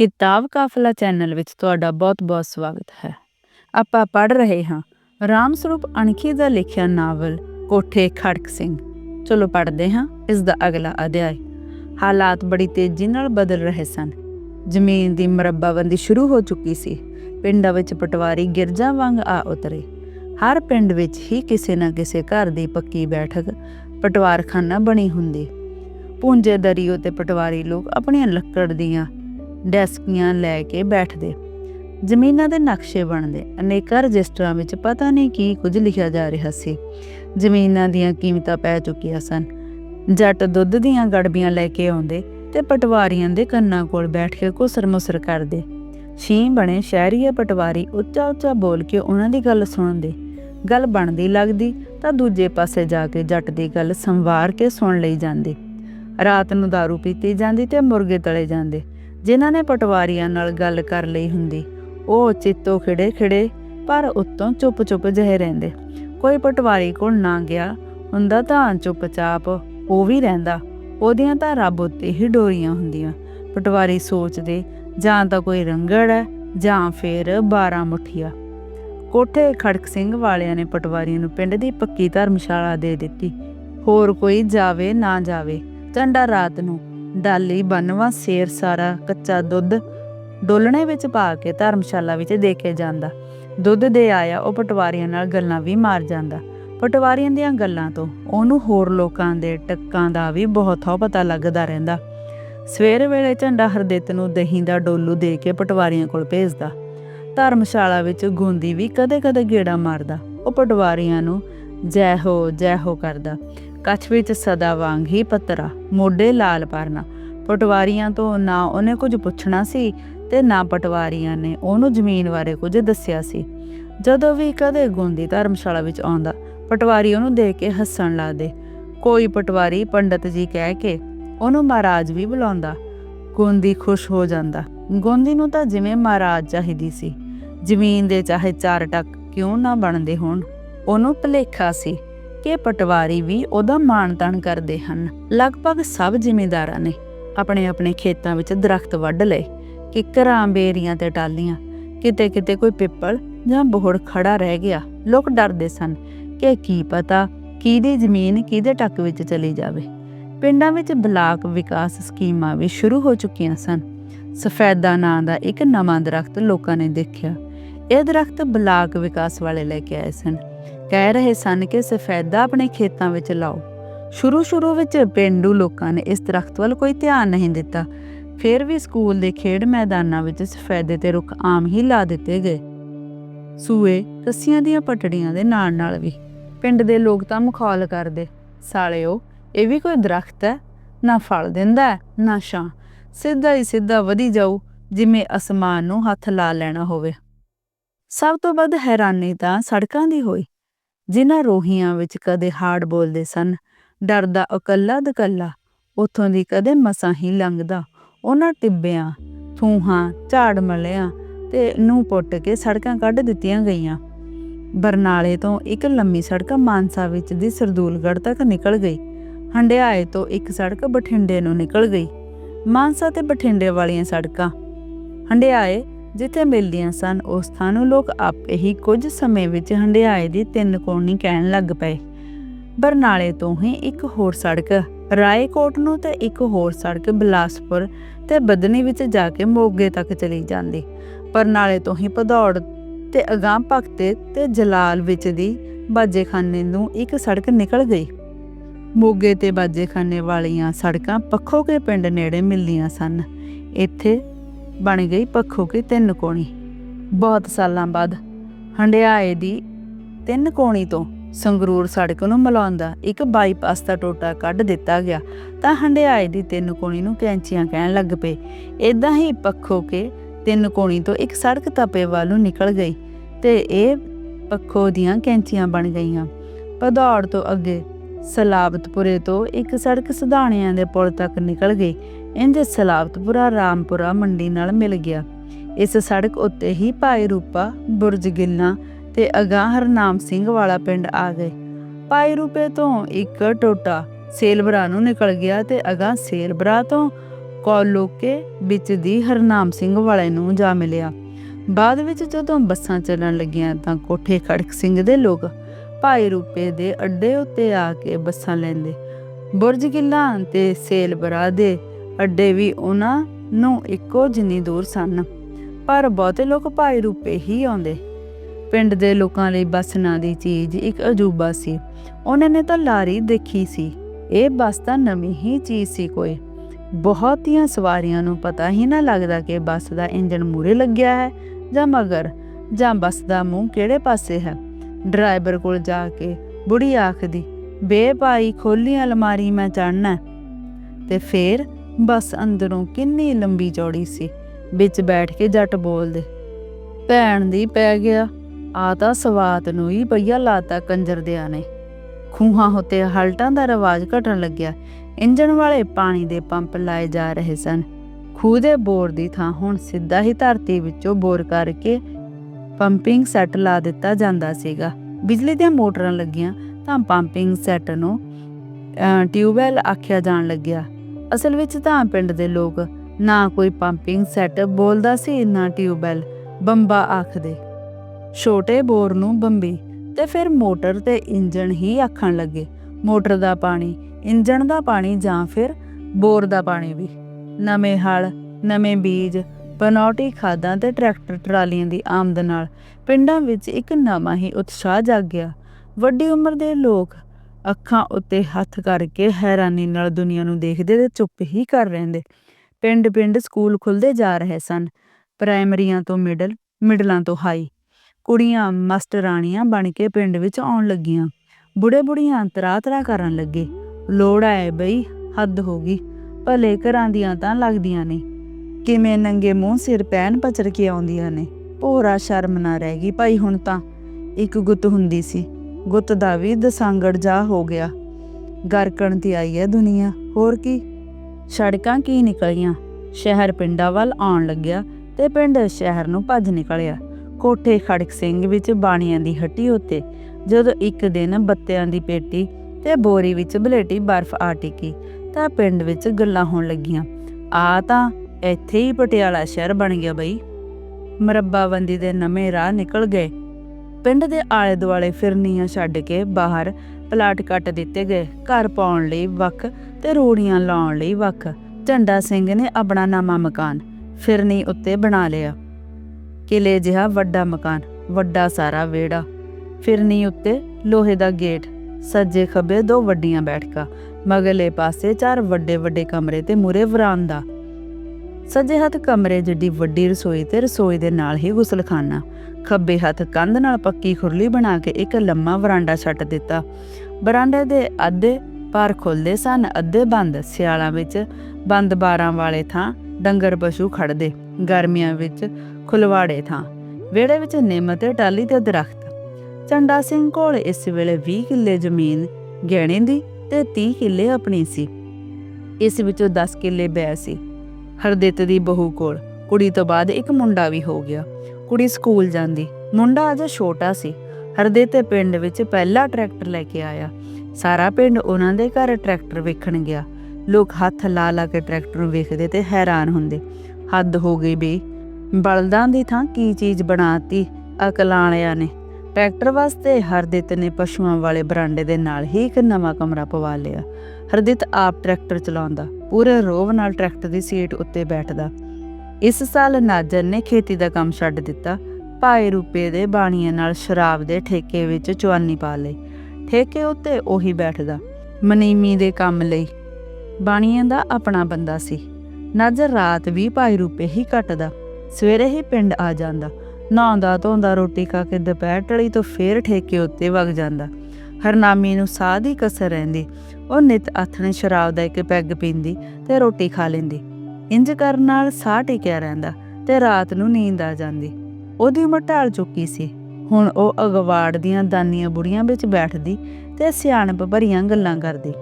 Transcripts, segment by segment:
ਕਿਤਾਬ ਕਾਫਲਾ ਚੈਨਲ ਵਿੱਚ ਤੁਹਾਡਾ ਬਹੁਤ-ਬਹੁਤ ਸਵਾਗਤ ਹੈ। ਆਪਾਂ ਪੜ੍ਹ ਰਹੇ ਹਾਂ ਰਾਮ ਸਰੂਪ ਅਣਖੀ ਦਾ ਲਿਖਿਆ ਨਾਵਲ ਕੋਠੇ ਖੜਕ ਸਿੰਘ। ਚਲੋ ਪੜ੍ਹਦੇ ਹਾਂ ਇਸ ਦਾ ਅਗਲਾ ਅਧਿਆਇ। ਹਾਲਾਤ ਬੜੀ ਤੇਜ਼ੀ ਨਾਲ ਬਦਲ ਰਹੇ ਸਨ। ਜ਼ਮੀਨ ਦੀ ਮਰੱਬਾਬੰਦੀ ਸ਼ੁਰੂ ਹੋ ਚੁੱਕੀ ਸੀ। ਪਿੰਡਾਂ ਵਿੱਚ ਪਟਵਾਰੀ ਗਿਰਜਾ ਵਾਂਗ ਆ ਉਤਰੇ। ਹਰ ਪਿੰਡ ਵਿੱਚ ਹੀ ਕਿਸੇ ਨਾ ਕਿਸੇ ਘਰ ਦੀ ਪੱਕੀ ਬੈਠਕ, ਪਟਵਾਰਖਾਨਾ ਬਣੀ ਹੁੰਦੀ। ਪੂੰਜੇ ਦਰੀ ਉਤੇ ਪਟਵਾਰੀ ਲੋਕ ਆਪਣੀਆਂ ਲੱਕੜ ਦੀਆਂ ਡੈਸਕੀਆਂ ਲੈ ਕੇ ਬੈਠਦੇ। ਜ਼ਮੀਨਾਂ ਦੇ ਨਕਸ਼ੇ ਬਣਦੇ। ਅਨੇਕਾਂ ਰਜਿਸਟਰਾਂ ਵਿੱਚ ਪਤਾ ਨਹੀਂ ਕੀ ਕੁਝ ਲਿਖਿਆ ਜਾ ਰਿਹਾ ਸੀ। ਜ਼ਮੀਨਾਂ ਦੀਆਂ ਕੀਮਤਾਂ ਪੈ ਚੁੱਕੀਆਂ ਸਨ। ਜੱਟ ਦੁੱਧ ਦੀਆਂ ਗੜਬੀਆਂ ਲੈ ਕੇ ਆਉਂਦੇ ਤੇ ਪਟਵਾਰੀਆਂ ਦੇ ਕੰਨਾਂ ਕੋਲ ਬੈਠ ਕੇ ਕੁਸਰ-ਮੁਸਰ ਕਰਦੇ। ਛੀ ਬਣੇ ਸ਼ਹਿਰੀਏ ਪਟਵਾਰੀ ਉੱਚਾ-ਉੱਚਾ ਬੋਲ ਕੇ ਉਹਨਾਂ ਦੀ ਗੱਲ ਸੁਣਦੇ। ਗੱਲ ਬਣਦੀ ਲੱਗਦੀ ਤਾਂ ਦੂਜੇ ਪਾਸੇ ਜਾ ਕੇ ਜੱਟ ਦੀ ਗੱਲ ਸੰਵਾਰ ਕੇ ਸੁਣ ਲਈ ਜਾਂਦੀ। ਰਾਤ ਨੂੰ दारू ਪੀਤੀ ਜਾਂਦੀ ਤੇ ਮੁਰਗੇ ਤਲੇ ਜਾਂਦੇ। ਜਿਨ੍ਹਾਂ ਨੇ ਪਟਵਾਰੀਆਂ ਨਾਲ ਗੱਲ ਕਰ ਲਈ ਹੁੰਦੀ, ਉਹ ਚਿੱਤੋ ਖਿੜੇ ਖਿੜੇ, ਪਰ ਉਤੋਂ ਚੁੱਪ-ਚੁੱਪ ਜਿਹੇ ਰਹਿੰਦੇ। ਕੋਈ ਪਟਵਾਰੀ ਕੋਲ ਨਾ ਗਿਆ ਹੁੰਦਾ ਤਾਂ ਚੁੱਪਚਾਪ ਉਹ ਵੀ ਰਹਿੰਦਾ। ਉਹਦੀਆਂ ਤਾਂ ਰੱਬ ਉੱਤੇ ਹੀ ਡੋਰੀਆਂ ਹੁੰਦੀਆਂ। ਪਟਵਾਰੀ ਸੋਚਦੇ, ਜਾਂ ਤਾਂ ਕੋਈ ਰੰਗੜ ਹੈ, ਜਾਂ ਫਿਰ 12 ਮੁੱਠੀਆ। ਕੋਠੇ ਖੜਕ ਸਿੰਘ ਵਾਲਿਆਂ ਨੇ ਪਟਵਾਰੀਆਂ ਨੂੰ ਪਿੰਡ ਦੀ ਪੱਕੀ ਧਰਮਸ਼ਾਲਾ ਦੇ ਦਿੱਤੀ। ਹੋਰ ਕੋਈ ਜਾਵੇ ਨਾ ਜਾਵੇ, ਚੰਡਾ ਰਾਤ ਨੂੰ ਡਾਲੀ ਬੰਨਵਾ ਸੇਰ ਸਾਰਾ ਕੱਚਾ ਦੁੱਧ ਡੋਲਣੇ ਵਿੱਚ ਪਾ ਕੇ ਧਰਮਸ਼ਾਲਾ ਵਿੱਚ ਦੇ ਕੇ ਜਾਂਦਾ। ਦੁੱਧ ਦੇ ਆਇਆ, ਉਹ ਪਟਵਾਰੀਆਂ ਨਾਲ ਗੱਲਾਂ ਵੀ ਮਾਰ ਜਾਂਦਾ। ਪਟਵਾਰੀਆਂ ਦੀਆਂ ਗੱਲਾਂ ਤੋਂ ਉਹਨੂੰ ਹੋਰ ਲੋਕਾਂ ਦੇ ਟੱਕਾਂ ਦਾ ਵੀ ਬਹੁਤ ਪਤਾ ਲੱਗਦਾ ਰਹਿੰਦਾ। ਸਵੇਰ ਵੇਲੇ ਝੰਡਾ ਹਰਦਿੱਤ ਨੂੰ ਦਹੀਂ ਦਾ ਡੋਲੂ ਦੇ ਕੇ ਪਟਵਾਰੀਆਂ ਕੋਲ ਭੇਜਦਾ। ਧਰਮਸ਼ਾਲਾ ਵਿੱਚ ਗੁੰਦੀ ਵੀ ਕਦੇ-ਕਦੇ ਗੇੜਾ ਮਾਰਦਾ। ਉਹ ਪਟਵਾਰੀਆਂ ਨੂੰ ਜੈ ਹੋ ਜੈ ਹੋ ਕਰਦਾ। ਕੱਛ ਵਿੱਚ ਸਦਾ ਵਾਂਗ ਹੀ ਪਤਰਾ, ਮੋਢੇ ਲਾਲ ਪਰਨਾ। ਪਟਵਾਰੀਆਂ ਤੋਂ ਨਾ ਉਹਨੇ ਕੁਝ ਪੁੱਛਣਾ ਸੀ ਤੇ ਨਾ ਪਟਵਾਰੀਆਂ ਨੇ ਉਹਨੂੰ ਜ਼ਮੀਨ ਬਾਰੇ ਕੁਝ ਦੱਸਿਆ ਸੀ। ਜਦੋਂ ਵੀ ਕਦੇ ਗੁੰਦੀ ਧਰਮਸ਼ਾਲਾ ਵਿੱਚ ਆਉਂਦਾ, ਪਟਵਾਰੀ ਉਹਨੂੰ ਦੇਖ ਕੇ ਹੱਸਣ ਲੱਗਦੇ। ਕੋਈ ਪਟਵਾਰੀ ਪੰਡਤ ਜੀ ਕਹਿ ਕੇ ਉਹਨੂੰ ਮਹਾਰਾਜ ਵੀ ਬੁਲਾਉਂਦਾ। ਗੁੰਦੀ ਖੁਸ਼ ਹੋ ਜਾਂਦਾ। ਗੁੰਦੀ ਨੂੰ ਤਾਂ ਜਿਵੇਂ ਮਹਾਰਾਜ ਚਾਹੀਦੀ ਸੀ। ਜ਼ਮੀਨ ਦੇ ਚਾਹੇ ਚਾਰ ਟੱਕ ਕਿਉਂ ਨਾ ਬਣਦੇ ਹੋਣ, ਉਹਨੂੰ ਭਲੇਖਾ ਸੀ। ਕਿ ਪਟਵਾਰੀ ਵੀ ਉਹਦਾ ਮਾਣ-ਤਾਣ ਕਰਦੇ ਹਨ। ਲਗਭਗ ਸਭ ਜ਼ਿਮੀਂਦਾਰਾਂ ਨੇ ਆਪਣੇ ਆਪਣੇ ਖੇਤਾਂ ਵਿੱਚ ਦਰਖਤ ਵੱਢ ਲਏ ਕਿੱਕਰਾਂ ਬੇਰੀਆਂ ਤੇ ਟਾਲੀਆਂ ਕਿਤੇ ਕਿਤੇ ਕੋਈ ਪਿੱਪਲ ਜਾਂ ਬੋਹੜ ਖੜਾ ਰਹਿ ਗਿਆ। ਲੋਕ ਡਰਦੇ ਸਨ ਕਿ ਕੀ ਪਤਾ ਕਿਹਦੀ ਜ਼ਮੀਨ ਕਿਹਦੇ ਟੱਕ ਵਿੱਚ ਚਲੀ ਜਾਵੇ। ਪਿੰਡਾਂ ਵਿੱਚ ਬਲਾਕ ਵਿਕਾਸ ਸਕੀਮਾਂ ਵੀ ਸ਼ੁਰੂ ਹੋ ਚੁੱਕੀਆਂ ਸਨ। ਸਫੈਦਾ ਨਾਂ ਦਾ ਇੱਕ ਨਵਾਂ ਦਰਖਤ ਲੋਕਾਂ ਨੇ ਦੇਖਿਆ। ਇਹ ਦਰਖਤ ਬਲਾਕ ਵਿਕਾਸ ਵਾਲੇ ਲੈ ਕੇ ਆਏ ਸਨ। ਕਹਿ ਰਹੇ ਸਨ ਕਿ ਸਫੈਦਾ ਆਪਣੇ ਖੇਤਾਂ ਵਿੱਚ ਲਾਓ। ਸ਼ੁਰੂ ਸ਼ੁਰੂ ਵਿੱਚ ਪਿੰਡੂ ਲੋਕਾਂ ਨੇ ਇਸ ਦਰਖਤ ਵੱਲ ਕੋਈ ਧਿਆਨ ਨਹੀਂ ਦਿੱਤਾ। ਫਿਰ ਵੀ ਸਕੂਲ ਦੇ ਖੇਡ ਮੈਦਾਨਾਂ ਵਿੱਚ ਸਫੈਦੇ ਤੇ ਰੁੱਖ ਆਮ ਹੀ ਲਾ ਦਿੱਤੇ ਗਏ। ਸੂਏ ਰੱਸੀਆਂ ਦੀਆਂ ਪਟੜੀਆਂ ਦੇ ਨਾਲ ਨਾਲ ਵੀ ਪਿੰਡ ਦੇ ਲੋਕ ਤਾਂ ਮੁਖੌਲ ਕਰਦੇ। ਸਾਲਿਓ, ਇਹ ਵੀ ਕੋਈ ਦਰਖਤ ਹੈ? ਨਾ ਫਲ ਦਿੰਦਾ ਨਾ ਛਾਂ। ਸਿੱਧਾ ਹੀ ਸਿੱਧਾ ਵਧੀ ਜਾਊ, ਜਿਵੇਂ ਅਸਮਾਨ ਨੂੰ ਹੱਥ ਲਾ ਲੈਣਾ ਹੋਵੇ। ਸਭ ਤੋਂ ਵੱਧ ਹੈਰਾਨੀ ਤਾਂ ਸੜਕਾਂ ਦੀ ਹੋਈ। ਜਿਨ੍ਹਾਂ ਰੋਹੀਆਂ ਵਿੱਚ ਕਦੇ ਹਾੜ ਬੋਲਦੇ ਸਨ, ਡਰਦਾ ਇਕੱਲਾ ਦਕੱਲਾ, ਉਥੋਂ ਦੀ ਕਦੇ ਮਸਾਂ ਹੀ ਲੰਘਦਾ। ਉਹਨਾਂ ਟਿੱਬਿਆਂ, ਥੂਹਾਂ, ਝਾੜ ਮਲਿਆਂ ਤੇ ਨੂੰ ਪੁੱਟ ਕੇ ਸੜਕਾਂ ਕੱਢ ਦਿੱਤੀਆਂ ਗਈਆਂ। ਬਰਨਾਲੇ ਤੋਂ ਇੱਕ ਲੰਮੀ ਸੜਕ ਮਾਨਸਾ ਵਿੱਚ ਦੀ ਸਰਦੂਲਗੜ੍ਹ ਤੱਕ ਨਿਕਲ ਗਈ। ਹੰਡਿਆਏ ਤੋਂ ਇੱਕ ਸੜਕ ਬਠਿੰਡੇ ਨੂੰ ਨਿਕਲ ਗਈ। ਮਾਨਸਾ ਤੇ ਬਠਿੰਡੇ ਵਾਲੀਆਂ ਸੜਕਾਂ। ਹੰਡਿਆਏ ਜਿੱਥੇ ਮਿਲਦੀਆਂ ਸਨ, ਉਸ ਥਾਂ ਨੂੰ ਲੋਕ ਆਪੇ ਹੀ ਕੁਝ ਸਮੇਂ ਵਿੱਚ ਹੰਡਿਆਏ ਦੀ ਤਿੰਨ ਕੋਣੀ ਕਹਿਣ ਲੱਗ ਪਏ। ਬਰਨਾਲੇ ਤੋਂ ਹੀ ਇੱਕ ਹੋਰ ਸੜਕ, ਰਾਏਕੋਟ ਨੂੰ ਤੇ ਇੱਕ ਹੋਰ ਸੜਕ ਬਿਲਾਸਪੁਰ ਤੇ ਬਦਨੀ ਵਿੱਚ ਜਾ ਕੇ ਮੋਗੇ ਤੱਕ ਚਲੀ ਜਾਂਦੀ। ਬਰਨਾਲੇ ਤੋਂ ਹੀ ਭਦੌੜ ਤੇ ਅਗਾਂਹ ਭਗਤੇ ਤੇ ਜਲਾਲ ਵਿੱਚ ਦੀ ਬਾਜੇਖਾਨੇ ਨੂੰ ਇੱਕ ਸੜਕ ਨਿਕਲ ਗਈ। ਮੋਗੇ ਤੇ ਬਾਜੇਖਾਨੇ ਵਾਲੀਆਂ ਸੜਕਾਂ ਪੱਖੋ ਕੇ ਪਿੰਡ ਨੇੜੇ ਮਿਲਦੀਆਂ ਸਨ। ਇੱਥੇ ਬਣ ਗਈ ਪੱਖੋ ਕੀ ਤਿੰਨ ਕੋਣੀ। ਬਹੁਤ ਸਾਲਾਂ ਬਾਅਦ ਹੰਡਿਆਏ ਦੀ ਤਿੰਨ ਕੋਣੀ ਤੋਂ ਸੰਗਰੂਰ ਸੜਕ ਨੂੰ ਮਿਲਾਉਂਦਾ ਇੱਕ ਬਾਈਪਾਸ ਦਾ ਟੋਟਾ ਕੱਢ ਦਿੱਤਾ ਗਿਆ ਤਾਂ ਹੰਡਿਆਏ ਦੀ ਤਿੰਨ ਕੋਣੀ ਨੂੰ ਕੈਂਚੀਆਂ ਕਹਿਣ ਲੱਗ ਪਏ। ਇਦਾਂ ਹੀ ਪੱਖੋ ਕੇ ਤਿੰਨ ਕੋਣੀ ਤੋਂ ਇੱਕ ਸੜਕ ਤਪੇ ਵੱਲ ਨਿਕਲ ਗਈ ਤੇ ਇਹ ਪੱਖੋ ਦੀਆਂ ਕੈਂਚੀਆਂ ਬਣ ਗਈਆਂ। ਪਧੌੜ ਤੋਂ ਅੱਗੇ ਸਲਾਬਤਪੁਰੇ ਤੋਂ ਇੱਕ ਸੜਕ ਸੁਧਾਣਿਆਂ ਦੇ ਪੁਲ ਤੱਕ ਨਿਕਲ ਗਈ। ਇੰਜ ਸਲਾਬਤਪੁਰਾ, ਰਾਮਪੁਰਾ ਮੰਡੀ ਨਾਲ ਮਿਲ ਗਿਆ। ਇਸ ਸੜਕ ਉੱਤੇ ਹੀ ਭਾਈ ਰੂਪਾ, ਬੁਰਜ ਗਿੱਲਾਂ ਤੇ ਅਗਾਂਹ ਹਰਨਾਮ ਸਿੰਘ ਵਾਲਾ ਪਿੰਡ ਆ ਗਏ। ਭਾਈ ਰੂਪੇ ਤੋਂ ਇੱਕ ਟੋਟਾ ਸੇਲਬਰਾ ਨੂੰ ਨਿਕਲ ਗਿਆ ਤੇ ਅਗਾਂਹ ਸੇਲਬਰਾ ਤੋਂ ਕੋਲੋਕੇ ਵਿੱਚ ਦੀ ਹਰਨਾਮ ਸਿੰਘ ਵਾਲੇ ਨੂੰ ਜਾ ਮਿਲਿਆ। ਬਾਅਦ ਵਿੱਚ ਜਦੋਂ ਬੱਸਾਂ ਚੱਲਣ ਲੱਗੀਆਂ ਤਾਂ ਕੋਠੇ ਖੜਕ ਸਿੰਘ ਦੇ ਲੋਕ ਭਾਈ ਰੂਪੇ ਦੇ ਅੱਡੇ ਉੱਤੇ ਆ ਕੇ ਬੱਸਾਂ ਲੈਂਦੇ। ਬੁਰਜ ਕਿਲਾ ਤੇ ਸੇਲਬਰਾ ਦੇ ਅੱਡੇ ਵੀ ਉਹਨਾਂ ਨੂੰ ਇੱਕੋ ਜਿੰਨੀ ਦੂਰ ਸਨ, ਪਰ ਬਹੁਤੇ ਲੋਕ ਭਾਈ ਰੂਪੇ ਹੀ ਆਉਂਦੇ। ਪਿੰਡ ਦੇ ਲੋਕਾਂ ਲਈ ਬੱਸ ਨਾਂ ਦੀ ਚੀਜ਼ ਇੱਕ ਅਜੂਬਾ ਸੀ। ਉਹਨਾਂ ਨੇ ਤਾਂ ਲਾਰੀ ਦੇਖੀ ਸੀ। ਇਹ ਬੱਸ ਤਾਂ ਨਵੀਂ ਹੀ ਚੀਜ਼ ਸੀ ਕੋਈ। ਬਹੁਤੀਆਂ ਸਵਾਰੀਆਂ ਨੂੰ ਪਤਾ ਹੀ ਨਾ ਲੱਗਦਾ ਕਿ ਬੱਸ ਦਾ ਇੰਜਣ ਮੂਰੇ ਲੱਗਿਆ ਹੈ ਜਾਂ ਮਗਰ, ਜਾਂ ਬੱਸ ਦਾ ਮੂੰਹ ਕਿਹੜੇ ਪਾਸੇ ਹੈ। ਡਰਾਈਵਰ ਕੋਲ ਜਾ ਕੇ ਬੁੜੀ ਆਖਦੀ ਬੇ ਭਾਈ ਖੋਲੀ ਅਲਮਾਰੀ, ਮੈਂ ਚੜਨਾ ਤੇ ਫੇਰ ਬੱਸ ਅੰਦਰੋਂ ਕਿੰਨੀ ਲੰਬੀ ਚੌੜੀ ਸੀ, ਵਿੱਚ ਬੈਠ ਕੇ ਜੱਟ ਬੋਲਦੇ, ਭੈਣ ਦੀ ਪੈ ਗਿਆ, ਆ ਤਾਂ ਸਵਾਤ ਨੂੰ ਹੀ ਪਈਆ ਲਾਤਾ ਕੰਜਰ ਦਿਆਂ ਨੇ। ਖੂਹਾਂ ਉੱਤੇ ਹਲਟਾਂ ਦਾ ਰਿਵਾਜ ਘਟਣ ਲੱਗਿਆ, ਇੰਜਣ ਵਾਲੇ ਪਾਣੀ ਦੇ ਪੰਪ ਲਾਏ ਜਾ ਰਹੇ ਸਨ। ਖੂਹ ਦੇ ਬੋਰ ਦੀ ਥਾਂ ਹੁਣ ਸਿੱਧਾ ਹੀ ਧਰਤੀ ਵਿੱਚੋਂ ਬੋਰ ਕਰਕੇ ਪੰਪਿੰਗ ਸੈੱਟ ਲਾ ਦਿੱਤਾ ਜਾਂਦਾ ਸੀਗਾ। ਬਿਜਲੀ ਦੀਆਂ ਮੋਟਰਾਂ ਲੱਗੀਆਂ ਤਾਂ ਪੰਪਿੰਗ ਸੈੱਟ ਨੂੰ ਟਿਊਬਵੈਲ ਆਖਿਆ ਜਾਣ ਲੱਗਿਆ। ਅਸਲ ਵਿੱਚ ਤਾਂ ਪਿੰਡ ਦੇ ਲੋਕ ਨਾ ਕੋਈ ਪੰਪਿੰਗ ਸੈੱਟ ਬੋਲਦਾ ਸੀ, ਨਾ ਟਿਊਬਵੈਲ। ਬੰਬਾ ਆਖਦੇ, ਛੋਟੇ ਬੋਰ ਨੂੰ ਬੰਬੀ। ਤੇ ਫਿਰ ਮੋਟਰ ਤੇ ਇੰਜਣ ਹੀ ਆਖਣ ਲੱਗੇ, ਮੋਟਰ ਦਾ ਪਾਣੀ, ਇੰਜਣ ਦਾ ਪਾਣੀ ਜਾਂ ਫਿਰ ਬੋਰ ਦਾ ਪਾਣੀ ਵੀ। ਨਵੇਂ ਹਲ, ਨਵੇਂ ਬੀਜ ਬਨੌਟੀ ਖਾਦਾਂ ਤੇ ਟਰੈਕਟਰ ਟਰਾਲੀਆਂ ਦੀ ਆਮਦ ਨਾਲ ਪਿੰਡਾਂ ਵਿੱਚ ਇੱਕ ਨਵਾਂ ਹੀ ਉਤਸ਼ਾਹ ਜਾਗ ਗਿਆ। ਵੱਡੀ ਉਮਰ ਦੇ ਲੋਕ ਅੱਖਾਂ ਉੱਤੇ ਹੱਥ ਕਰਕੇ ਹੈਰਾਨੀ ਨਾਲ ਦੁਨੀਆ ਨੂੰ ਦੇਖਦੇ ਤੇ ਚੁੱਪ ਹੀ ਕਰ ਰਹਿੰਦੇ। ਪਿੰਡ-ਪਿੰਡ ਸਕੂਲ ਖੁੱਲਦੇ ਜਾ ਰਹੇ ਸਨ। ਪ੍ਰਾਇਮਰੀਆਂ ਤੋਂ ਮਿਡਲ, ਮਿਡਲਾਂ ਤੋਂ ਹਾਈ। ਕੁੜੀਆਂ ਮਾਸਟਰਾਣੀਆਂ ਬਣ ਕੇ ਪਿੰਡ ਵਿੱਚ ਆਉਣ ਲੱਗੀਆਂ। ਬੁੜੇ ਬੁੜੀਆਂ ਤਰਾ-ਤਰਾ ਕਰਨ ਲੱਗੇ। ਲੋੜ ਆਏ ਬਈ ਹੱਦ ਹੋ ਗਈ। ਭਲੇ ਘਰਾਂ ਦੀਆਂ ਤਾਂ ਲੱਗਦੀਆਂ ਨੇ। ਕਿਵੇਂ ਨੰਗੇ ਮੂੰਹ ਸਿਰ ਪੈਣ ਪਚਰ ਕੇ ਆਉਂਦੀਆਂ ਨੇ? ਭੋਰਾ ਸ਼ਰਮ ਨਾ ਰਹਿ ਗਈ ਭਾਈ ਹੁਣ ਤਾਂ। ਇੱਕ ਗੁੱਤ ਹੁੰਦੀ ਸੀ। ਗੁੱਤ ਦਾ ਵੀ ਦਸਾਂਗੜ ਜਾ ਹੋ ਗਿਆ। ਗਰਕਣ ਤੇ ਆਈ ਹੈ ਦੁਨੀਆ। ਹੋਰ ਕੀ? ਸੜਕਾਂ ਕੀ ਨਿਕਲੀਆਂ? ਸ਼ਹਿਰ ਪਿੰਡਾਂ ਵੱਲ ਆਉਣ ਲੱਗਿਆ ਤੇ ਪਿੰਡ ਸ਼ਹਿਰ ਨੂੰ ਭੱਜ ਨਿਕਲਿਆ। ਕੋਠੇ ਖੜਕ ਸਿੰਘ ਵਿੱਚ ਬਾਣੀਆਂ ਦੀ ਹੱਟੀ ਉੱਤੇ, ਜਦੋਂ ਇੱਕ ਦਿਨ ਬੱਤਿਆਂ ਦੀ ਪੇਟੀ ਤੇ ਬੋਰੀ ਵਿੱਚ ਬਲੇਟੀ ਬਰਫ਼ ਆ ਟਿਕੀ, ਤਾਂ ਪਿੰਡ ਵਿੱਚ ਗੱਲਾਂ ਹੋਣ ਲੱਗੀਆਂ। ਆ ਤਾਂ ਇੱਥੇ ਹੀ ਪਟਿਆਲਾ ਸ਼ਹਿਰ ਬਣ ਗਿਆ ਬਈ। ਮਰੱਬਾਬੰਦੀ ਦੇ ਨਵੇਂ ਰਾਹ ਨਿਕਲ ਗਏ। ਪਿੰਡ ਦੇ ਆਲੇ ਦੁਆਲੇ ਫਿਰਨੀਆਂ ਛੱਡ ਕੇ ਬਾਹਰ ਪਲਾਟ ਕੱਟ ਦਿੱਤੇ ਗਏ। ਘਰ ਪਾਉਣ ਲਈ ਵੱਖ ਤੇ ਰੂੜੀਆਂ ਲਾਉਣ ਲਈ ਵੱਖ। ਝੰਡਾ ਸਿੰਘ ਨੇ ਆਪਣਾ ਨਵਾਂ ਮਕਾਨ ਫਿਰਨੀ ਉੱਤੇ ਬਣਾ ਲਿਆ। ਕਿਲੇ ਜਿਹਾ ਵੱਡਾ ਮਕਾਨ, ਵੱਡਾ ਸਾਰਾ ਵਿਹੜਾ। ਫਿਰਨੀ ਉੱਤੇ ਲੋਹੇ ਦਾ ਗੇਟ, ਸੱਜੇ ਖੱਬੇ ਦੋ ਵੱਡੀਆਂ ਬੈਠਕਾਂ ਮਗਲੇ ਪਾਸੇ ਚਾਰ ਵੱਡੇ ਵੱਡੇ ਕਮਰੇ ਤੇ ਮੂਰੇ ਵਰਾਂਦਾ। ਸੱਜੇ ਹੱਥ ਕਮਰੇ ਜਿੱਡੀ ਵੱਡੀ ਰਸੋਈ ਤੇ ਰਸੋਈ ਦੇ ਨਾਲ ਹੀ ਗੁਸਲਖਾਨਾ। ਖੱਬੇ ਹੱਥ ਕੰਧ ਨਾਲ ਪੱਕੀ ਖੁਰਲੀ ਬਣਾ ਕੇ ਇੱਕ ਲੰਮਾ ਵਰਾਂਡਾ ਛੱਟ ਦਿੱਤਾ। ਬਰਾਂਡੇ ਦੇ ਅੱਧੇ ਪਰ ਖੁੱਲਦੇ ਸਨ, ਅੱਧੇ ਬੰਦ। ਸਿਆਲਾਂ ਵਿੱਚ ਬੰਦ ਬਾਰਾਂ ਵਾਲੇ ਥਾਂ ਡੰਗਰ ਪਸ਼ੂ ਖੜਦੇ ਗਰਮੀਆਂ ਵਿੱਚ ਖੁਲਵਾੜੇ ਥਾਂ, ਵਿਹੜੇ ਵਿੱਚ ਨਿੰਮ ਤੇ ਟਾਲੀ ਤੇ ਦਰਖਤ। ਚੰਡਾ ਸਿੰਘ ਕੋਲ ਇਸ ਵੇਲੇ 20 ਕਿੱਲੇ ਜ਼ਮੀਨ ਗਹਿਣੇ ਦੀ ਤੇ 30 ਕਿੱਲੇ ਆਪਣੀ ਸੀ। ਇਸ ਵਿੱਚੋਂ 10 ਕਿੱਲੇ ਬੈ ਸੀ। ਹਰਦਿੱਤ ਦੀ ਬਹੂ ਕੋਲ। ਕੁੜੀ ਤੋਂ ਬਾਅਦ ਇੱਕ ਮੁੰਡਾ ਵੀ ਹੋ ਗਿਆ। ਕੁੜੀ ਸਕੂਲ ਜਾਂਦੀ। ਮੁੰਡਾ ਅਜੇ ਛੋਟਾ ਸੀ। ਹਰਦਿੱਤ ਪਿੰਡ ਵਿੱਚ ਪਹਿਲਾ ਟਰੈਕਟਰ ਲੈ ਕੇ ਆਇਆ। ਸਾਰਾ ਪਿੰਡ ਉਹਨਾਂ ਦੇ ਘਰ ਟਰੈਕਟਰ ਵੇਖਣ ਗਿਆ। ਲੋਕ ਹੱਥ ਲਾ ਲਾ ਕੇ ਟਰੈਕਟਰ ਨੂੰ ਵੇਖਦੇ ਤੇ ਹੈਰਾਨ ਹੁੰਦੇ। ਹੱਦ ਹੋ ਗਈ ਬਈ ਬਲਦਾਂ ਦੀ ਥਾਂ ਕੀ ਚੀਜ਼ ਬਣਾਤੀ ਅਕਲਾਂ ਨੇ। ਟਰੈਕਟਰ ਵਾਸਤੇ ਹਰਦਿੱਤ ਨੇ ਪਸ਼ੂਆਂ ਵਾਲੇ ਬਰਾਂਡੇ ਦੇ ਨਾਲ ਹੀ ਇੱਕ ਨਵਾਂ ਕਮਰਾ ਪਵਾ ਲਿਆ। ਹਰਦਿਤ ਆਪ ਟਰੈਕਟਰ ਚਲਾਉਂਦਾ, ਪੂਰੇ ਰੋਵ ਨਾਲ ਟਰੈਕਟਰ ਦੀ ਸੀਟ ਉੱਤੇ ਬੈਠਦਾ। ਇਸ ਸਾਲ ਨਾਜਰ ਨੇ ਖੇਤੀ ਦਾ ਕੰਮ ਛੱਡ ਦਿੱਤਾ। ਭਾਈ ਰੁਪਏ ਦੇ ਬਾਣੀਆਂ ਨਾਲ ਸ਼ਰਾਬ ਦੇ ਠੇਕੇ ਵਿੱਚ ਚਵਾਨੀ ਪਾ ਲਈ। ਠੇਕੇ ਉੱਤੇ ਉਹੀ ਬੈਠਦਾ, ਮਨੀਮੀ ਦੇ ਕੰਮ ਲਈ। ਬਾਣੀਆਂ ਦਾ ਆਪਣਾ ਬੰਦਾ ਸੀ। ਨਾਜਰ ਰਾਤ ਵੀ ਭਾਈ ਰੂਪੇ ਹੀ ਕੱਟਦਾ, ਸਵੇਰੇ ਹੀ ਪਿੰਡ ਆ ਜਾਂਦਾ। ਨਹਾਉਂਦਾ ਧੋਂਦਾ ਰੋਟੀ ਖਾ ਕੇ ਦੁਪਹਿਰ ਟਲੀ ਤੋਂ ਫੇਰ ਠੇਕੇ ਉੱਤੇ ਵਗ ਜਾਂਦਾ। ਹਰਨਾਮੀ ਨੂੰ ਸਾਹ ਦੀ ਕਸਰ ਰਹਿੰਦੀ। ਉਹ ਨਿਤ ਆਥਣੇ ਸ਼ਰਾਬ ਦਾ ਇੱਕ ਪੈਗ ਪੀਂਦੀ ਤੇ ਰੋਟੀ ਖਾ ਲੈਂਦੀ। ਇੰਜ ਕਰਨ ਨਾਲ ਸਾਹ ਟਿਕਿਆ ਰਹਿੰਦਾ ਤੇ ਰਾਤ ਨੂੰ ਨੀਂਦ ਆ ਜਾਂਦੀ। ਉਹਦੀ ਉਮਰ ਢਾਲ ਚੁੱਕੀ ਸੀ। ਹੁਣ ਉਹ ਅਗਵਾੜ ਦੀਆਂ ਦਾਨੀਆਂ ਬੁੜੀਆਂ ਵਿੱਚ ਬੈਠਦੀ ਤੇ ਸਿਆਣਪ ਭਰੀਆਂ ਗੱਲਾਂ ਕਰਦੀ।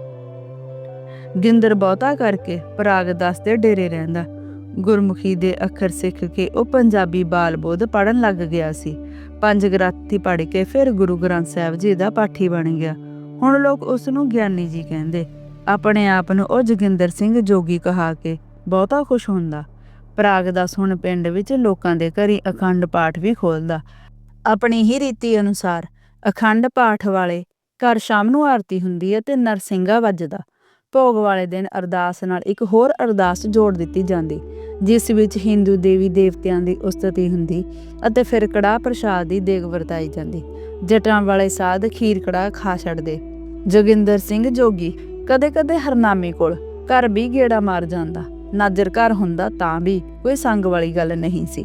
ਗਿੰਦਰ ਬਹੁਤਾ ਕਰਕੇ ਪ੍ਰਾਗਦਾਸ ਦੇ ਡੇਰੇ ਰਹਿੰਦਾ। ਗੁਰਮੁਖੀ ਦੇ ਅੱਖਰ ਸਿੱਖ ਕੇ ਉਹ ਪੰਜਾਬੀ ਬਾਲ ਬੋਧ ਪੜਨ ਲੱਗ ਗਿਆ ਸੀ। ਪੰਜ ਗ੍ਰੰਥੀ ਪੜ੍ਹ ਕੇ ਫਿਰ ਗੁਰੂ ਗ੍ਰੰਥ ਸਾਹਿਬ ਜੀ ਦਾ ਪਾਠੀ ਬਣ ਗਿਆ। ਹੁਣ ਲੋਕ ਉਸ ਨੂੰ ਗਿਆਨੀ ਜੀ ਕਹਿੰਦੇ, ਆਪਣੇ ਆਪ ਨੂੰ ਉਹ ਜੋਗਿੰਦਰ ਸਿੰਘ ਜੋਗੀ ਕਹਾ ਕੇ ਬਹੁਤਾ ਖੁਸ਼ ਹੁੰਦਾ। ਪ੍ਰਾਗ ਦਾ ਸੁਣ ਪਿੰਡ ਵਿੱਚ ਲੋਕਾਂ ਦੇ ਘਰੀ ਅਖੰਡ ਪਾਠ ਵੀ ਖੋਲਦਾ ਆਪਣੀ ਹੀ ਰੀਤੀ ਅਨੁਸਾਰ ਅਖੰਡ ਪਾਠ ਵਾਲੇ ਘਰ ਸ਼ਾਮ ਨੂੰ ਆਰਤੀ ਹੁੰਦੀ ਹੈ ਤੇ ਨਰਸਿੰਘਾ ਵੱਜਦਾ। ਭੋਗ ਵਾਲੇ ਦਿਨ ਅਰਦਾਸ ਨਾਲ ਇੱਕ ਹੋਰ ਅਰਦਾਸ ਜੋੜ ਦਿੱਤੀ ਜਾਂਦੀ, ਜਿਸ ਵਿੱਚ ਹਿੰਦੂ ਦੇਵੀ ਦੇਵਤਿਆਂ ਦੀ ਉਸਤਤੀ ਹੁੰਦੀ ਅਤੇ ਫਿਰ ਕੜਾਹ ਪ੍ਰਸ਼ਾਦ ਦੀ ਦੇਗ ਵਰਤਾਈ ਜਾਂਦੀ। ਜਟਾਂ ਵਾਲੇ ਸਾਧ ਖੀਰ ਕੜਾਹ ਖਾ ਛੱਡਦੇ। ਜੋਗਿੰਦਰ ਸਿੰਘ ਜੋਗੀ ਕਦੇ-ਕਦੇ ਹਰਨਾਮੀ ਕੋਲ ਘਰ ਵੀ ਗੇੜਾ ਮਾਰ ਜਾਂਦਾ, ਨਾਜਰ ਘਰ ਹੁੰਦਾ ਤਾਂ ਵੀ ਕੋਈ ਸੰਗ ਵਾਲੀ ਗੱਲ ਨਹੀਂ ਸੀ।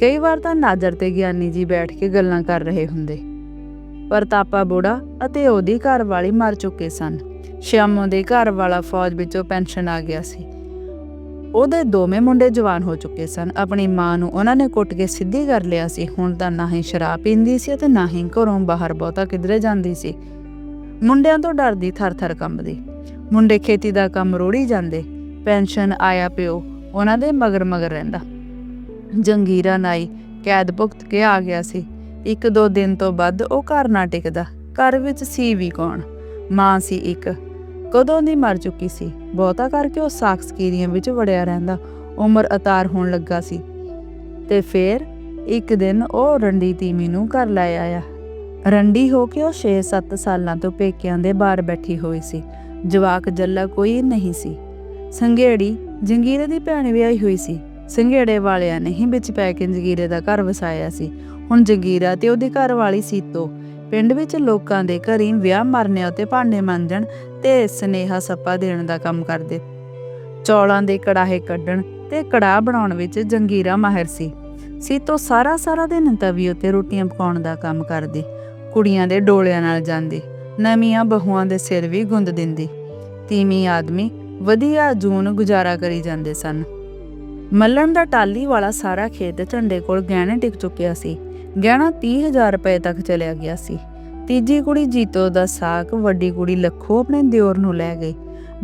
ਕਈ ਵਾਰ ਤਾਂ ਨਾਜਰ ਤੇ ਗਿਆਨੀ ਜੀ ਬੈਠ ਕੇ ਗੱਲਾਂ ਕਰ ਰਹੇ ਹੁੰਦੇ। ਪ੍ਰਤਾਪਾ ਬੁੜਾ ਅਤੇ ਉਹਦੀ ਘਰ ਵਾਲੀ ਮਰ ਚੁੱਕੇ ਸਨ। ਸ਼ਿਆਮੋ ਦੇ ਘਰ ਵਾਲਾ ਫੌਜ ਵਿੱਚੋਂ ਪੈਨਸ਼ਨ ਆ ਗਿਆ ਸੀ। ਉਹਦੇ ਦੋਵੇਂ ਮੁੰਡੇ ਜਵਾਨ ਹੋ ਚੁੱਕੇ ਸਨ। ਆਪਣੀ ਮਾਂ ਨੂੰ ਉਹਨਾਂ ਨੇ ਕੁੱਟ ਕੇ ਸਿੱਧੀ ਕਰ ਲਿਆ ਸੀ। ਹੁਣ ਤਾਂ ਨਾ ਹੀ ਸ਼ਰਾਬ ਪੀਂਦੀ ਸੀ ਅਤੇ ਨਾ ਹੀ ਘਰੋਂ ਬਾਹਰ ਬਹੁਤਾ ਕਿਧਰੇ ਜਾਂਦੀ ਸੀ। ਮੁੰਡਿਆਂ ਤੋਂ ਡਰਦੀ ਥਰ-ਥਰ ਕੰਬਦੀ। ਮੁੰਡੇ ਖੇਤੀ ਦਾ ਕੰਮ ਰੋੜੀ ਜਾਂਦੇ। ਪੈਨਸ਼ਨ ਆਇਆ ਪਿਓ, ਉਹਨਾਂ ਦੇ ਮਗਰ ਮਗਰ ਰਹਿੰਦਾ। ਜੰਗੀਰਾ ਨਾਈ ਕੈਦ ਭੁਗਤ ਕੇ ਆ ਗਿਆ ਸੀ। ਇੱਕ ਦੋ ਦਿਨ ਤੋਂ ਵੱਧ ਉਹ ਘਰ ਨਾ ਟਿਕਦਾ। ਘਰ ਵਿੱਚ ਸੀ ਵੀ ਕੌਣ? ਮਾਂ ਸੀ ਇੱਕ। ਕਦੋਂ ਦੀ ਮਰ ਚੁੱਕੀ ਸੀ? ਬਹੁਤਾ ਕਰਕੇ ਉਹ ਸਾਖਸਕੀਰੀਆਂ ਵਿੱਚ ਵੜਿਆ ਰਹਿੰਦਾ। ਉਮਰ ਅਤਾਰ ਹੋਣ ਲੱਗਾ ਸੀ। ਤੇ ਫਿਰ ਇੱਕ ਦਿਨ ਉਹ ਰੰਡੀ ਤੀਮੀ ਨੂੰ ਘਰ ਲੈ ਆਇਆ। ਰੰਡੀ ਹੋ ਕੇ ਉਹ 6-7 ਸਾਲਾਂ ਤੋਂ ਪੇਕਿਆਂ ਦੇ ਬਾਹਰ ਬੈਠੀ ਹੋਈ ਸੀ। ਜਵਾਕ ਜੱਲਾ ਕੋਈ ਨਹੀਂ ਸੀ। ਸੰਘੇੜੀ ਜੰਗੀਰੇ ਦੀ ਭੈਣ ਵਿਆਹੀ ਹੋਈ ਸੀ। ਸੰਘੇੜੇ ਵਾਲਿਆਂ ਨੇ ਹੀ ਵਿੱਚ ਪੈ ਕੇ ਜੰਗੀਰੇ ਦਾ ਘਰ ਵਸਾਇਆ ਸੀ। ਹੁਣ ਜੰਗੀਰਾ ਤੇ ਉਹਦੀ ਘਰ ਵਾਲੀ ਸੀਤੋ ਪਿੰਡ ਵਿੱਚ ਲੋਕਾਂ ਦੇ ਘਰੀਂ ਵਿਆਹ ਮਰਨੇ ਉਤੇ ਭਾਂਡੇ ਮਾਂਜਣ ਤੇ ਸਨੇਹਾ ਸੱਪਾ ਦੇਣ ਦਾ ਕੰਮ ਕਰਦੇ। ਚੌਲਾਂ ਦੇ ਕੜਾਹੇ ਕੱਢਣ ਤੇ ਕੜਾਹ ਬਣਾਉਣ ਵਿੱਚ ਜੰਗੀਰਾ ਮਾਹਿਰ ਸੀ। ਸੀਤੋ ਸਾਰਾ ਸਾਰਾ ਦਿਨ ਤਵੀ ਉਤੇ ਰੋਟੀਆਂ ਪਕਾਉਣ ਦਾ ਕੰਮ ਕਰਦੀ। ਕੁੜੀਆਂ ਦੇ ਡੋਲਿਆਂ ਨਾਲ ਜਾਂਦੀ। ਨਵੀਆਂ ਬਹੂਆਂ ਦੇ ਸਿਰ ਵੀ ਗੁੰਦ ਦਿੰਦੀ। ਤੀਵੀਂ ਆਦਮੀ ਵਧੀਆ ਜੂਨ ਗੁਜ਼ਾਰਾ ਕਰੀ ਜਾਂਦੇ ਸਨ। ਮੱਲਣ ਦਾ ਟਾਲੀ ਵਾਲਾ ਸਾਰਾ ਖੇਤ ਝੰਡੇ ਕੋਲ ਗਹਿਣੇ ਟਿਕ ਚੁੱਕਿਆ ਸੀ। ਗਹਿਣਾ 30000 ਰੁਪਏ ਤੱਕ ਚਲਿਆ ਗਿਆ ਸੀ। ਤੀਜੀ ਕੁੜੀ ਜੀਤੋ ਦਾ ਸਾਕ, ਵੱਡੀ ਕੁੜੀ ਲੱਖੋ ਆਪਣੇ ਦਿਓਰ ਨੂੰ ਲੈ ਗਈ।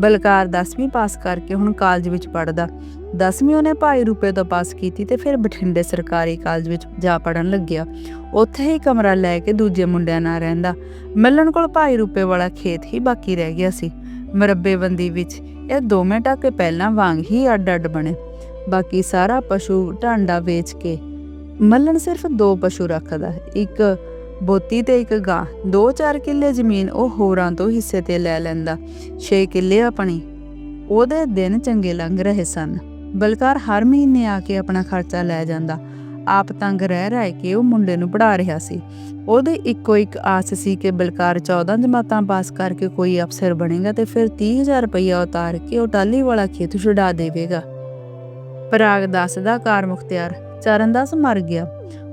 ਬਲਕਾਰ 10ਵੀਂ ਪਾਸ ਕਰਕੇ ਹੁਣ ਕਾਲਜ ਵਿੱਚ ਪੜਦਾ 10ਵੀਂ ਉਹਨੇ ਭਾਈ ਰੂਪੇ ਤੋਂ ਪਾਸ ਕੀਤੀ ਤੇ ਫਿਰ ਬਠਿੰਡੇ ਸਰਕਾਰੀ ਕਾਲਜ ਵਿੱਚ ਜਾ ਪੜਨ ਲੱਗਿਆ। ਉੱਥੇ ਹੀ ਕਮਰਾ ਲੈ ਕੇ ਦੂਜੇ ਮੁੰਡਿਆਂ ਨਾਲ ਰਹਿੰਦਾ। ਮਿਲਣ ਕੋਲ ਭਾਈ ਰੂਪੇ ਵਾਲਾ ਖੇਤ ਹੀ ਬਾਕੀ ਰਹਿ ਗਿਆ ਸੀ। ਮਰੱਬੇਬੰਦੀ ਵਿੱਚ ਇਹ ਦੋਵੇਂ ਟਾਕੇ ਪਹਿਲਾਂ ਵਾਂਗ ਹੀ ਅੱਡ-ਅੱਡ ਬਣੇ। ਬਾਕੀ ਸਾਰਾ ਪਸ਼ੂ, ਢਾਂਡਾ ਵੇਚ ਕੇ ਮੱਲਣ ਸਿਰਫ ਦੋ ਪਸ਼ੂ ਰੱਖਦਾ, ਇੱਕ ਬੋਤੀ ਤੇ ਇੱਕ ਗਾਂ। ਦੋ ਚਾਰ ਕਿੱਲੇ ਜ਼ਮੀਨ ਉਹ ਹੋਰਾਂ ਤੋਂ ਹਿੱਸੇ ਤੇ ਲੈ ਲੈਂਦਾ। 6 ਕਿੱਲੇ ਆਪਣੀ, ਉਹਦੇ ਦਿਨ ਚੰਗੇ ਲੰਘ ਰਹੇ ਸਨ। ਬਲਕਾਰ ਹਰ ਮਹੀਨੇ ਆ ਕੇ ਆਪਣਾ ਖਰਚਾ ਲੈ ਜਾਂਦਾ। ਆਪ ਤੰਗ ਰਹਿ ਰਹਿ ਕੇ ਉਹ ਮੁੰਡੇ ਨੂੰ ਪੜਾ ਰਿਹਾ ਸੀ। ਉਹਦੇ ਇੱਕੋ ਇੱਕ ਆਸ ਸੀ ਕਿ ਬਲਕਾਰ 14 ਜਮਾਤਾਂ ਪਾਸ ਕਰਕੇ ਕੋਈ ਅਫਸਰ ਬਣੇਗਾ ਤੇ ਫਿਰ 30000 ਰੁਪਇਆ ਉਤਾਰ ਕੇ ਉਹ ਟਾਲੀ ਵਾਲਾ ਖੇਤ ਛੁਡਾ ਦੇਵੇਗਾ। ਪਰਾਗ ਦੱਸਦਾ ਕਾਰ ਮੁਖਤਿਆਰ। ਚਰਨਦਾਸ ਮਰ ਗਿਆ।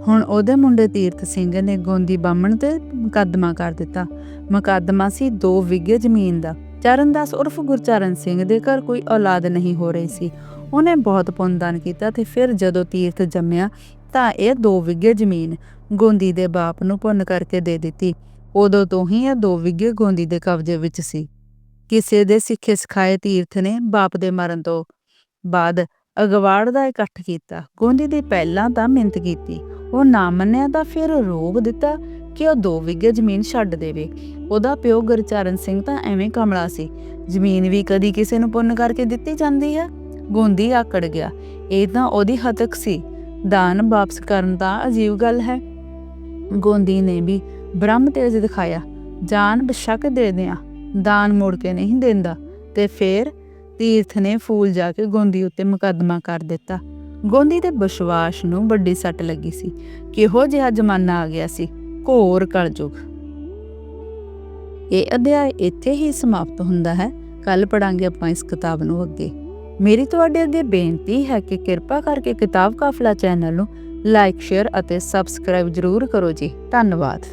ਹੁਣ ਉਹਦੇ ਮੁੰਡੇ ਤੀਰਥ ਸਿੰਘ ਨੇ ਗੋਂਦੀ ਬਾਮਣ ਤੇ ਮੁਕੱਦਮਾ ਕਰ ਦਿੱਤਾ। ਮੁਕੱਦਮਾ ਸੀ 2 ਵਿਗੇ ਜ਼ਮੀਨ ਦਾ। ਚਰਨਦਾਸ ਉਰਫ ਗੁਰਚਰਨ ਸਿੰਘ ਦੇ ਘਰ ਕੋਈ ਔਲਾਦ ਨਹੀਂ ਹੋ ਰਹੀ ਸੀ। ਉਹਨੇ ਬਹੁਤ ਪੁੰਨਦਾਨ ਕੀਤਾ ਤੇ ਫਿਰ ਜਦੋਂ ਤੀਰਥ ਜੰਮਿਆ ਤਾਂ ਇਹ 2 ਵਿਗੇ ਜ਼ਮੀਨ ਗੋਂਦੀ ਦੇ ਬਾਪ ਨੂੰ ਪੁੰਨ ਕਰਕੇ ਦੇ ਦਿੱਤੀ। ਉਦੋਂ ਤੋਂ ਹੀ ਇਹ 2 ਵਿਗੇ ਗੋਂਦੀ ਦੇ ਕਬਜ਼ੇ ਵਿੱਚ ਸੀ। ਕਿਸੇ ਦੇ ਸਿੱਖੇ ਸਿਖਾਏ ਤੀਰਥ ਨੇ ਬਾਪ ਦੇ ਮਰਨ ਤੋਂ ਬਾਅਦ ਅਗਵਾੜ ਦਾ ਇਕੱਠ ਕੀਤਾ, ਗੋਂਦੀ ਦੀ ਪਹਿਲਾਂ ਤਾਂ ਮਿੰਤ ਕੀਤੀ। ਉਹ ਨਾ ਮੰਨਿਆ ਤਾਂ ਫਿਰ ਰੋਬ ਦਿੱਤਾ ਕਿ ਉਹ 2 ਵਿਗੇ ਜ਼ਮੀਨ ਛੱਡ ਦੇਵੇ। ਉਹਦਾ ਪਿਓ ਗੁਰਚਰਨ ਸਿੰਘ ਤਾਂ ਐਵੇਂ ਕਮਲਾ ਸੀ। ਜ਼ਮੀਨ ਵੀ ਕਦੀ ਕਿਸੇ ਨੂੰ ਪੁੰਨ ਕਰਕੇ ਦਿੱਤੀ ਜਾਂਦੀ ਹੈ ਗੋਂਦੀ ਆਕੜ ਗਿਆ। ਇਹ ਤਾਂ ਉਹਦੀ ਹਤਕ ਸੀ। ਦਾਨ ਵਾਪਸ ਕਰਨ ਤਾਂ ਅਜੀਬ ਗੱਲ ਹੈ। ਗੋਂਦੀ ਨੇ ਵੀ ਬ੍ਰਹਮ ਤੇਜ ਦਿਖਾਇਆ। ਜਾਨ ਬਸ਼ੱਕ ਦੇ ਦਿਆਂ। ਦਾਨ ਮੋੜ ਕੇ ਨਹੀਂ ਦਿੰਦਾ। ਤੇ ਫਿਰ ਤੀਰਥ ਨੇ ਫੂਲ ਜਾ ਕੇ ਗੋਂਦੀ ਉੱਤੇ ਮੁਕੱਦਮਾ ਕਰ ਦਿੱਤਾ। ਗੋਂਦੀ ਦੇ ਵਿਸ਼ਵਾਸ ਨੂੰ ਵੱਡੀ ਸੱਟ ਲੱਗੀ ਸੀ। ਕਿਹੋ ਜਿਹਾ ਜ਼ਮਾਨਾ ਆ ਗਿਆ ਸੀ? ਘੋਰ ਕਲਯੁਗ। ਇਹ ਅਧਿਆਇ ਇੱਥੇ ਹੀ ਸਮਾਪਤ ਹੁੰਦਾ ਹੈ। ਕੱਲ ਪੜਾਂਗੇ ਆਪਾਂ ਇਸ ਕਿਤਾਬ ਨੂੰ ਅੱਗੇ। ਮੇਰੀ ਤੁਹਾਡੇ ਅੱਗੇ ਬੇਨਤੀ ਹੈ ਕਿ ਕਿਰਪਾ ਕਰਕੇ ਕਿਤਾਬ ਕਾਫਲਾ ਚੈਨਲ ਨੂੰ ਲਾਈਕ, ਸ਼ੇਅਰ ਅਤੇ ਸਬਸਕ੍ਰਾਈਬ ਜ਼ਰੂਰ ਕਰੋ ਜੀ। ਧੰਨਵਾਦ।